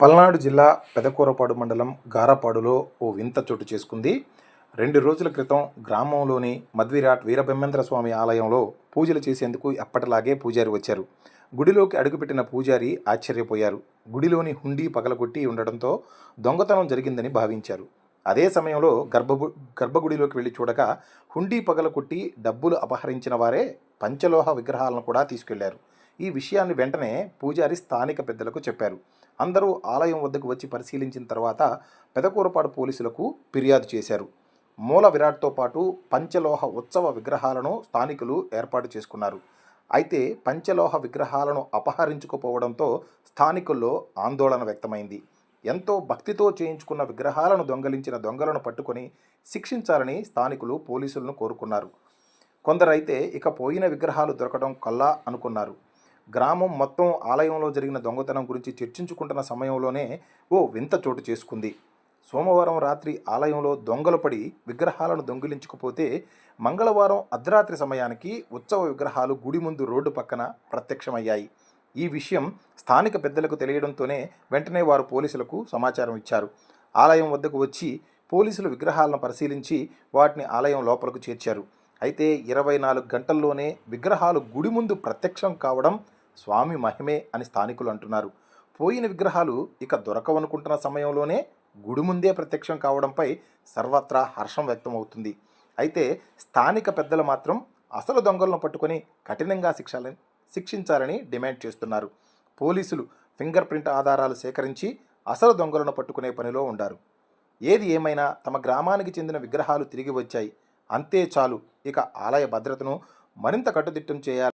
పల్నాడు జిల్లా పెదకూరపాడు మండలం గారపాడులో ఓ వింత చోటు చేసుకుంది. రెండు రోజుల క్రితం గ్రామంలోని మధ్విరాట్ వీరబ్రహ్మేంద్ర స్వామి ఆలయంలో పూజలు చేసేందుకు ఎప్పటిలాగే పూజారి వచ్చారు. గుడిలోకి అడుగుపెట్టిన పూజారి ఆశ్చర్యపోయారు. గుడిలోని హుండీ పగలగొట్టి ఉండడంతో దొంగతనం జరిగిందని భావించారు. అదే సమయంలో గర్భగు గర్భగుడిలోకి వెళ్ళి చూడగా హుండీ పగలగొట్టి డబ్బులు అపహరించిన వారే పంచలోహ విగ్రహాలను కూడా తీసుకెళ్ళారు. ఈ విషయాన్ని వెంటనే పూజారి స్థానిక పెద్దలకు చెప్పారు. అందరూ ఆలయం వద్దకు వచ్చి పరిశీలించిన తర్వాత పెదకూరపాడు పోలీసులకు ఫిర్యాదు చేశారు. మూల విరాట్తో పాటు పంచలోహ ఉత్సవ విగ్రహాలను స్థానికులు ఏర్పాటు చేసుకున్నారు. అయితే పంచలోహ విగ్రహాలను అపహరించుకుపోవడంతో స్థానికుల్లో ఆందోళన వ్యక్తమైంది. ఎంతో భక్తితో చేయించుకున్న విగ్రహాలను దొంగలించిన దొంగలను పట్టుకొని శిక్షించాలని స్థానికులు పోలీసులను కోరుకున్నారు. కొందరైతే ఇక పోయిన విగ్రహాలు దొరకడం కల్లా అనుకున్నారు. గ్రామం మొత్తం ఆలయంలో జరిగిన దొంగతనం గురించి చర్చించుకుంటున్న సమయంలోనే ఓ వింత చోటు చేసుకుంది. సోమవారం రాత్రి ఆలయంలో దొంగలు పడి విగ్రహాలను దొంగిలించకపోతే మంగళవారం అర్ధరాత్రి సమయానికి ఉత్సవ విగ్రహాలు గుడి ముందు రోడ్డు పక్కన ప్రత్యక్షమయ్యాయి. ఈ విషయం స్థానిక పెద్దలకు తెలియడంతోనే వెంటనే వారు పోలీసులకు సమాచారం ఇచ్చారు. ఆలయం వద్దకు వచ్చి పోలీసులు విగ్రహాలను పరిశీలించి వాటిని ఆలయం లోపలకు చేర్చారు. అయితే ఇరవై నాలుగు గంటల్లోనే విగ్రహాలు గుడి ముందు ప్రత్యక్షం కావడం స్వామి మహిమే అని స్థానికులు అంటున్నారు. పోయిన విగ్రహాలు ఇక దొరకవనుకుంటున్న సమయంలోనే గుడి ముందే ప్రత్యక్షం కావడంపై సర్వత్రా హర్షం వ్యక్తమవుతుంది. అయితే స్థానిక పెద్దలు మాత్రం అసలు దొంగలను పట్టుకొని కఠినంగా శిక్షాలని శిక్షించాలని డిమాండ్ చేస్తున్నారు. పోలీసులు ఫింగర్ ప్రింట్ ఆధారాలు సేకరించి అసలు దొంగలను పట్టుకునే పనిలో ఉండారు. ఏది ఏమైనా తమ గ్రామానికి చెందిన విగ్రహాలు తిరిగి వచ్చాయి. అంతే చాలు. ఇక ఆలయ భద్రతను మరింత కట్టుదిట్టం చేయాలి.